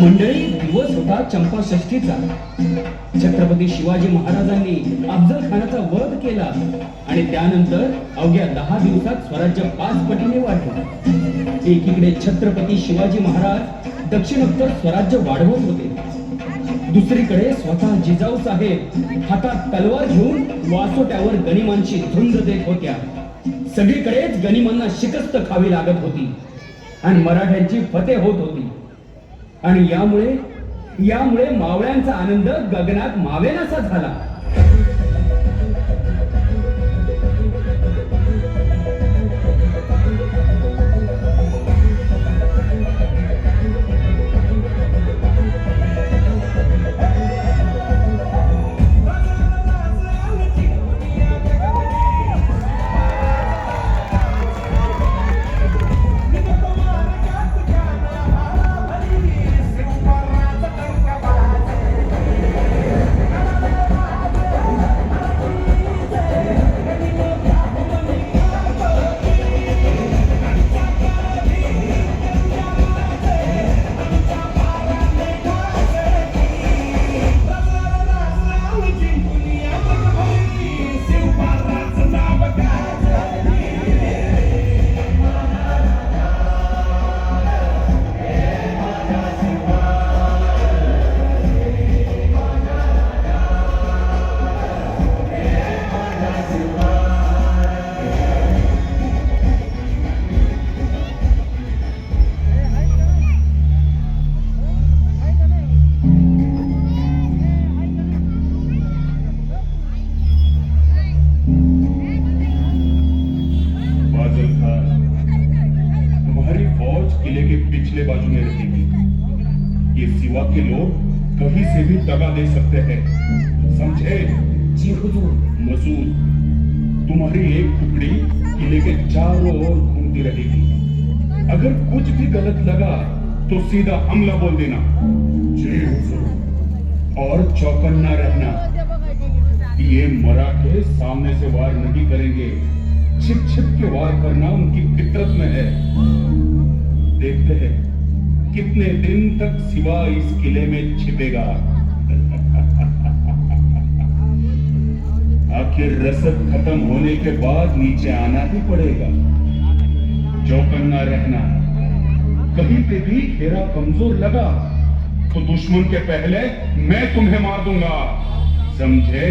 मंडळी दिवस होता चंपाषष्ठीचा. छत्रपती शिवाजी महाराजांनी अफजल खानाचा वध केला आणि त्यानंतर अवघ्या दहा दिवसात स्वराज्य पाच पटीने वाढलं. एकीकडे छत्रपती शिवाजी महाराज दक्षिणोत्तर स्वराज्य वाढवत होते. दुसरीकडे स्वतः जिजाऊ साहेब हातात तलवार घेऊन वासोट्यावर गनिमांची धुंद देत होत्या. सगळीकडेच गनिमांना शिकस्त खावी लागत होती. आणि मराठ्यांची फते होत होती. आणि यामुळे यामुळे मावळ्यांचा आनंद गगनात मावेनासा झाला. मसूद, तुम्हारी एक टुकड़ी किले के चारों ओर घूमती रहेगी। अगर कुछ भी गलत लगा तो सीधा हमला बोल देना। जी हुजूर। और चौकन्ना रहना। ये मराठे सामने से वार नहीं करेंगे। छिप छिप के वार करना उनकी फितरत में है। देखते हैं, कितने दिन तक सिवा इस किले में छिपेगा। आखिर रसद खत्म होने के बाद नीचे आना ही पड़ेगा। चौकन्ना रहना। कहीं पे भी घेरा कमजोर लगा तो दुश्मन के पहले मैं तुम्हें मार दूंगा। समझे?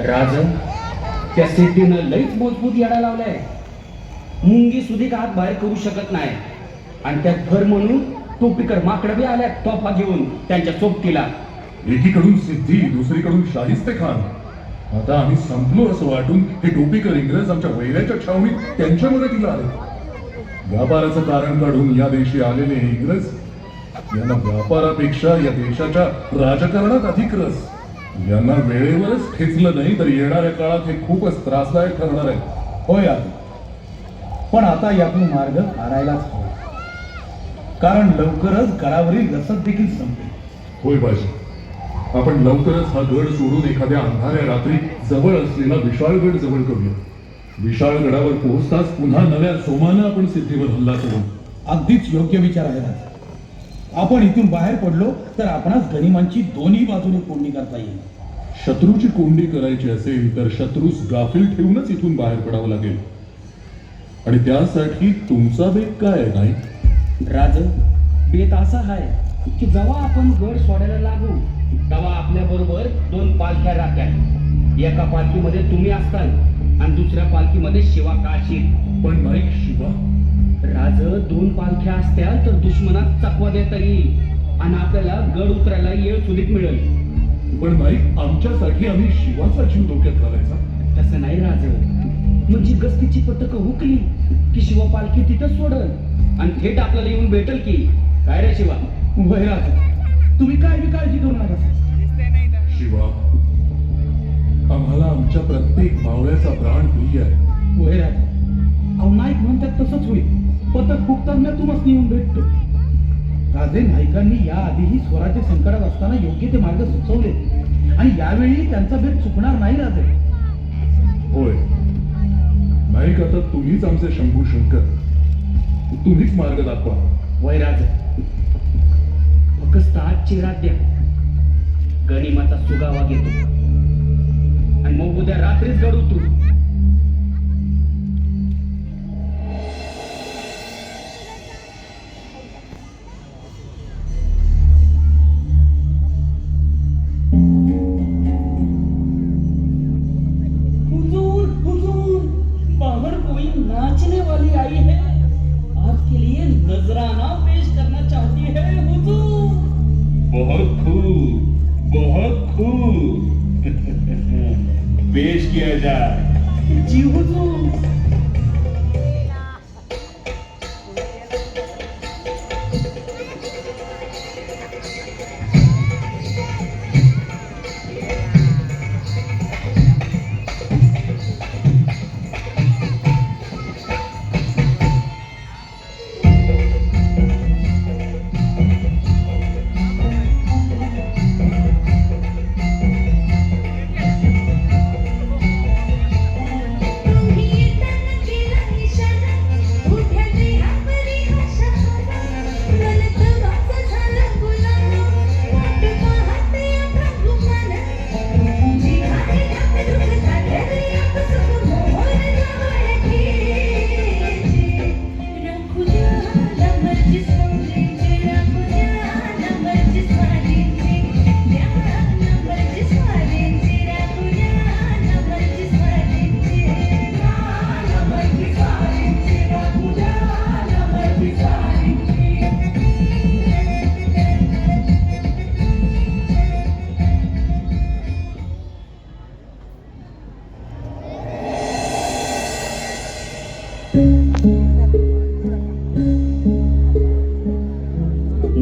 राजन हुजूर त्या सिद्धीनं लईच मजबूत येडा लावलाय? मुंगी सुधी हात बाहेर करू शकत नाही. आणि त्यात भर म्हणून टोपीकर माकडं बी आल्या तोफा घेऊन त्यांच्या सोबतीला. एकीकडून सिद्धी दुसरीकडून शाहिस्ते खान. आता आम्ही संपलो असं वाटून हे टोपीकर इंग्रज आमच्या वैऱ्याच्या छावणीत त्यांच्या मदतीला आले. व्यापाराचं कारण काढून या देशी आलेले हे इंग्रज यांना व्यापारापेक्षा या देशाच्या राजकारणात अधिक रस. यांना वेळेवरच ठेचलं नाही तर येणाऱ्या काळात हे खूपच त्रासदायक ठरणार आहे. होय पण आता यातून मार्ग काढायलाच हवा. कारण लवकरच गडावरील रसद देखील संपेल. होय बाजी. आपण लवकरच हा गड सोडून एखाद्या अंधाऱ्या रात्री जवळ असलेला विशाळगड जवळ करूया. विशाळगडावर पोहोचताच पुन्हा नव्या सोमानं आपण सिद्धीवर हल्ला करू. अगदीच योग्य विचार आहे राजा. आपण इथून बाहेर पडलो तर आपणास गनिमांची दोन्ही बाजूने कोंडी करता येईल. शत्रूची कोंडी करायची असेल तर शत्रूस गाफील ठेवूनच इथून बाहेर पडावं लागेल. आणि त्यासाठी तुमचा बेत काय नाही राज बेत असा आहे की जेव्हा आपण गड सोडायला लागू तेव्हा आपल्या बरोबर दोन पालख्या राहत्या एका पालखीमध्ये तुम्ही असताल आणि दुसऱ्या पालखीमध्ये शिवा काशील पण नाईक शिवा राज दोन पालख्या असत्या तर दुश्मनात चकवा देता येईल आणि आपल्याला गड उतरायला येळ सुधीत मिळेल. पण नाईक आमच्यासाठी आम्ही शिवाचा जीव धोक्यात घालायचा? तसं नाही राज. म्हणजे गस्तीची पथकं हुकली की शिवा पालखी तिथं सोडल. आणि थेट आपल्याला येऊन भेटल की काय रे शिवा? वय राजा तुम्ही काय बी काळजी करू नका. शिवा आम्हाला आमच्या प्रत्येक मावळ्याचा प्राण प्रिय आहे. वय राजा अहो नाईक म्हणतात तसंच होईल. पथक फुकताना तुम्हाला येऊन भेटतो. राजे नायकांनी या आधीही स्वराज्य संकटात असताना योग्य ते मार्ग सुचवले. आणि यावेळी त्यांचा भेद चुकणार नाही राजे. होय. नाईक आता तुम्हीच आमचे शंभू शंकर. तुम्हीच मार्ग दाखवा. वैराज फक्त आजची रात द्या. गणिमाचा सुगावा घेतो. आणि मग उद्या रात्रीच गडू तू.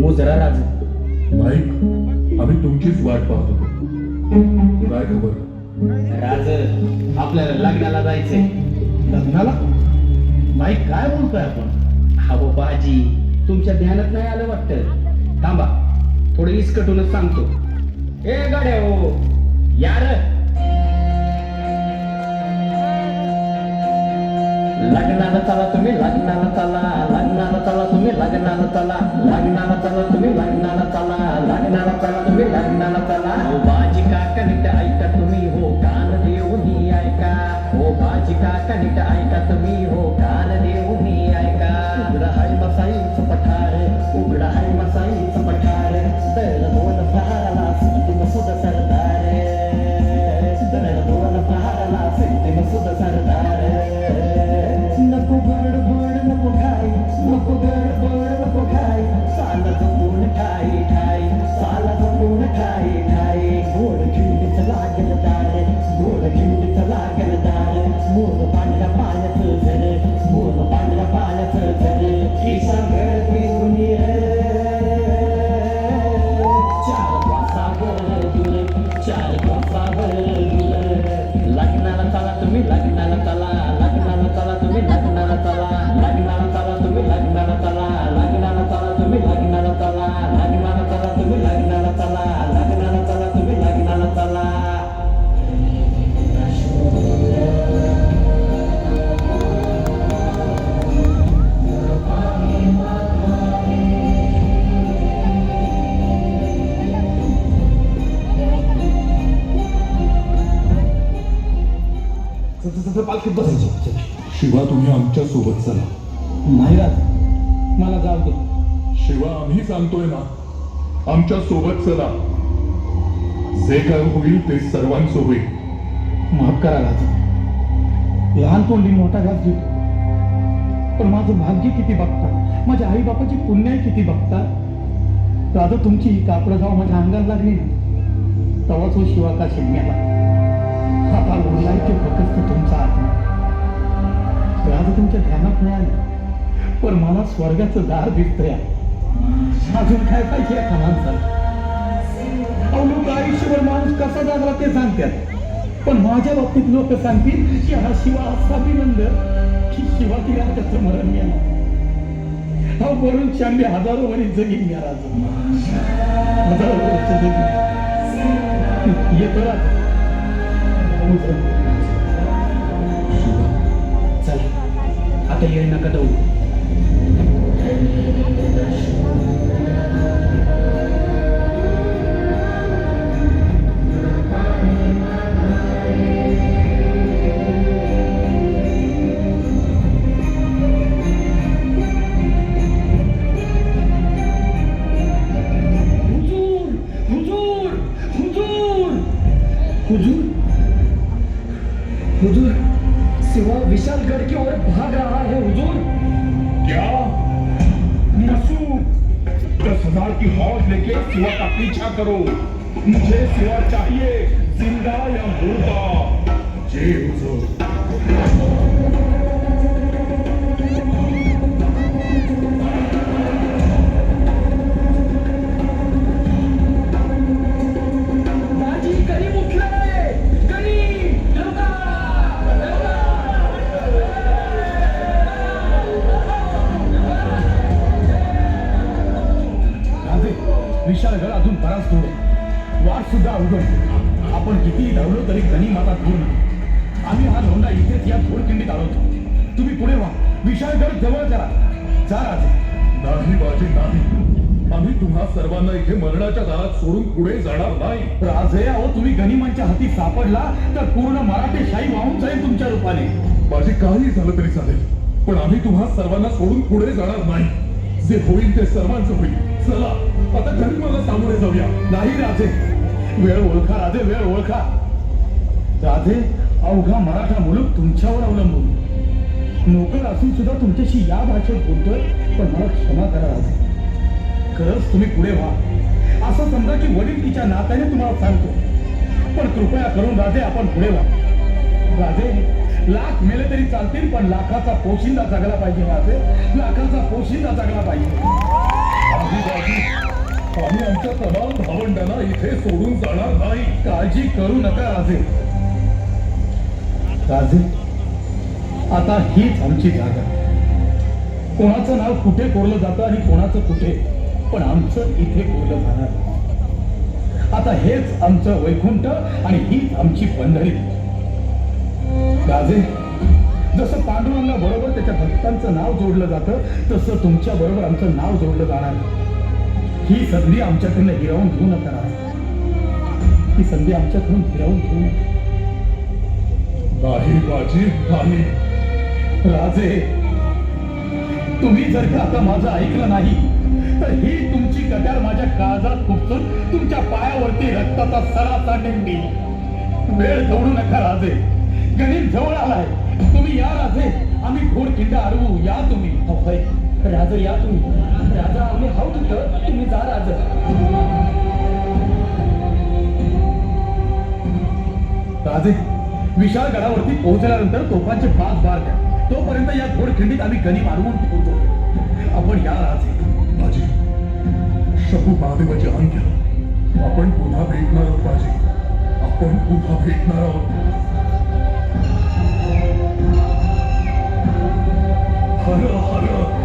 मुजरा राज. नाईक आम्ही तुमचीच वाट पाहत होतो. काय खबर? राज आपल्याला लग्नाला जायचंय. लग्नाला? नाही काय बोलतोय आपण? अहो बाजी तुमच्या ध्यानात नाही आलं वाटतं? थांबा थोडं इसकटूनच सांगतो. ए गाड्या हो. यार लग्नाला चला तुम्ही लग्नाला चला लग्नाला चला तुम्ही लग्नाला चला लग्नाला चला तुम्ही लग्नाला चला लग्नाला चला तुम्ही लग्नाला चला. हो बाजी काका नीट ऐका तुम्ही हो कान देऊन ऐका. हो बाजी काका नीट ऐका. शिवा तुम्ही आमच्यासोबत चला. नाही राज मला जाऊ दे. शिवा आम्ही सांगतोय ना. आमच्यासोबत चला. जे काय होईल ते होईल माफ करा राज. लहान तोंडी मोठा घास घेतो पण माझं भाग्य किती बघता? माझ्या आई बापाची पुण्याई किती बघता? राजा तुमची ही कापडं गाव माझ्या अंगाला लागली ना तेव्हाच हो शिवा का शिगम्याला आता उरलाय ते फक्त तुमचा आत्मा. राजा तुमच्या ध्यानात नाही आलं. पण मला स्वर्गाचं दार दिसतंय. अजून काय पाहिजे या कामांचा अहो लोक आयुष्यभर माणूस कसा जागला ते सांगतात. पण माझ्या बाबतीत लोक सांगतील की हा शिवा असा अभिनंद की शिवा ती राजाचं मरण मिळालं. हा वरून शांबी हजारो वर्ष जगीन या राज हजारो वर्ष जगीन येतो राजा हो, जाऊ. चला करो मुझे सिवा चाहिए जिंदा या मुर्दा. जी हुजूर अवघड. आपण कितीही धावलो तरी गणी माता दूर नाही. आम्ही हा धोंडा इथेच या घोडखिंडीत आलो तुम्ही पुढे व्हा. विशालगड जवळ करा. जा राजे. नाही बाजी नाही. आम्ही तुम्हा सर्वांना इथे मरणाच्या दारात सोडून पुढे जाणार नाही. राजे अहो तुम्ही गनिमांच्या हाती सापडला तर पूर्ण मराठी शाही वाहून जाईल तुमच्या रूपाने. माझे काही झालं तरी चालेल. पण आम्ही तुम्हा सर्वांना सोडून पुढे जाणार नाही. जे होईल ते सर्वांचं होईल. चला आता घरी मला सामोरे जाऊया. नाही राजे. वेळ ओळखा राधे वेळ ओळखा. राधे अवघा मराठा मुलूक तुमच्यावर अवलंबून. नोकर असून सुद्धा तुमच्याशी या भाषेत बोलतोय पण मला क्षमा करा राधे. खरंच तुम्ही पुढे व्हा. असं समजा की वडील तिच्या नात्याने तुम्हाला सांगतो. पण कृपया करून राधे आपण पुढे व्हा. राधे लाख मेले तरी चालतील पण लाखाचा पोशिंदा जगला पाहिजे राजे लाखाचा पोशिंदा जगला पाहिजे. आम्ही आमच्या तमाम भावंडांना इथे सोडून जाणार नाही. काळजी करू नका राजे. राजे आता हीच आमची जागा कोणाचं नाव कुठे कोरलं जातं आणि कोणाचं कुठे पण आमचं इथे कोरलं जाणार आता हेच आमचं वैकुंठ आणि हीच आमची पंढरी. राजे जसं पांडुरंगा बरोबर त्याच्या भक्तांचं नाव जोडलं जातं तसं तुमच्या बरोबर आमचं नाव जोडलं जाणार ही संधी आमच्याकडनं हिरावून घेऊ नका ही संधी आमच्याकडून हिरावून घेऊ नका. नाही बाजी नाही. राजे तुम्ही जर का आता माझं ऐकलं नाही तर ही तुमची कट्यार माझ्या काळजात खुपसून तुमच्या पायावरती रक्ताचा सरा सांडेन मी वेळ दौडू नका राजे. गणित जवळ आलाय. तुम्ही या राजे. आम्ही घोड खिंड अडवू. या तुम्ही. अभय राजा या तुम्ही. राजा आम्ही हाऊ तिथं तुम्ही जा राजा. राजे विशाल गडावरती पोहोचल्यानंतर तोफांचे पाच बार द्या. तोपर्यंत या घोडखिंडीत आम्ही गणी मारवून ठेवतो आपण या राजे. बाजी शपू महादेवाची घ्या. आपण पुन्हा भेटणार आहोत बाजी आपण पुन्हा भेटणार आहोत. हर हर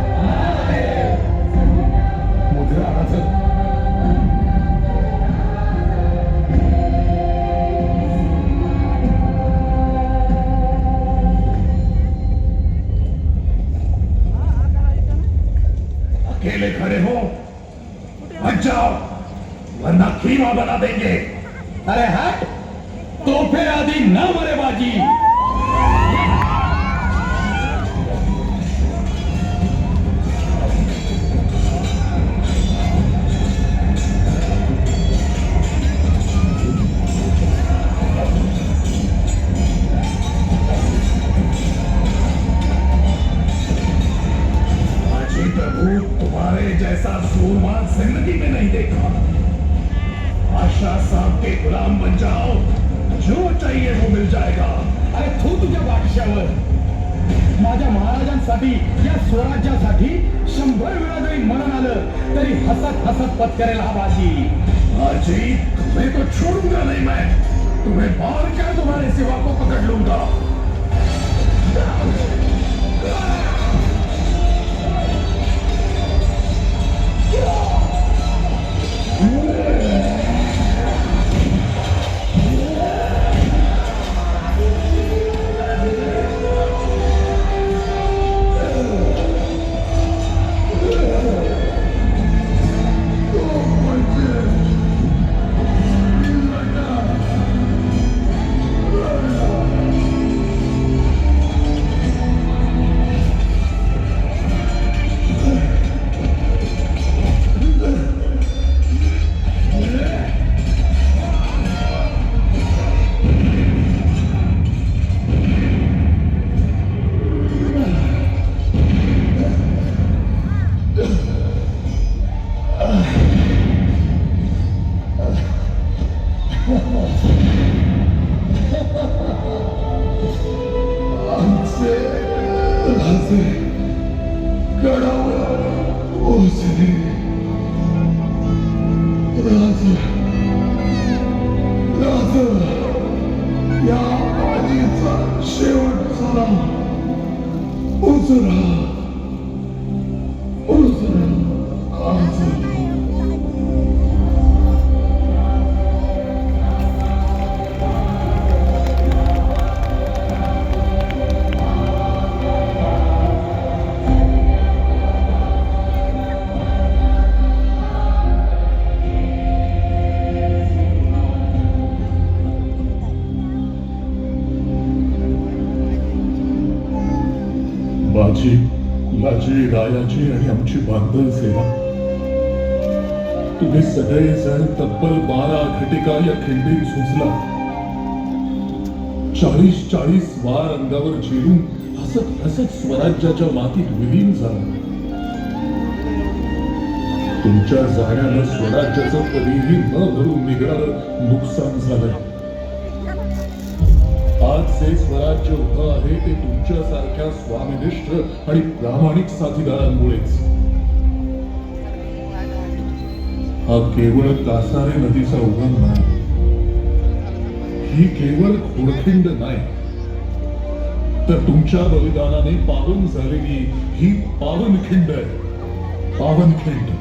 राज अकेले खड़े हो. हट जाओ वरना खीमा बना देंगे. अरे हट ज़िंदगी में नहीं देखा। आशा साहब के गुलाम बन जाओ। जो चाहिए वो मिल जाएगा। अरे तू तुझ्या बादशावर माझ्या महाराजांसाठी या स्वराज्यासाठी शंभर वेळा जरी मरण आलं, तरी हसत हसत पत्करेल हा बाजी। अजी तुम्हें तो छोड़ूँगा नहीं मैं तुम्हें मार कर तुम्हारे सिवा को पकड़ लूँगा। Father. कुलाची रायाची आणि आमची बांधल सेवा तुम्ही सगळे जण तब्बल बारा घटिका या खिंडीत झुंजला चाळीस चाळीस वार अंगावर झिरून हसत हसत स्वराज्याच्या मातीत विलीन झाला. तुमच्या जाण्यानं स्वराज्याचं कधीही न भरून निघणार नुकसान झालं आज जे स्वराज्य उभं आहे ते तुमच्यासारख्या स्वामिनिष्ठ आणि प्रामाणिक साथीदारांमुळेच. हा केवळ कासारे नदीचा उगम नाही. ही केवळ खोडखिंड नाही. तर तुमच्या बलिदानाने पावन झालेली ही पावनखिंड आहे. पावनखिंड.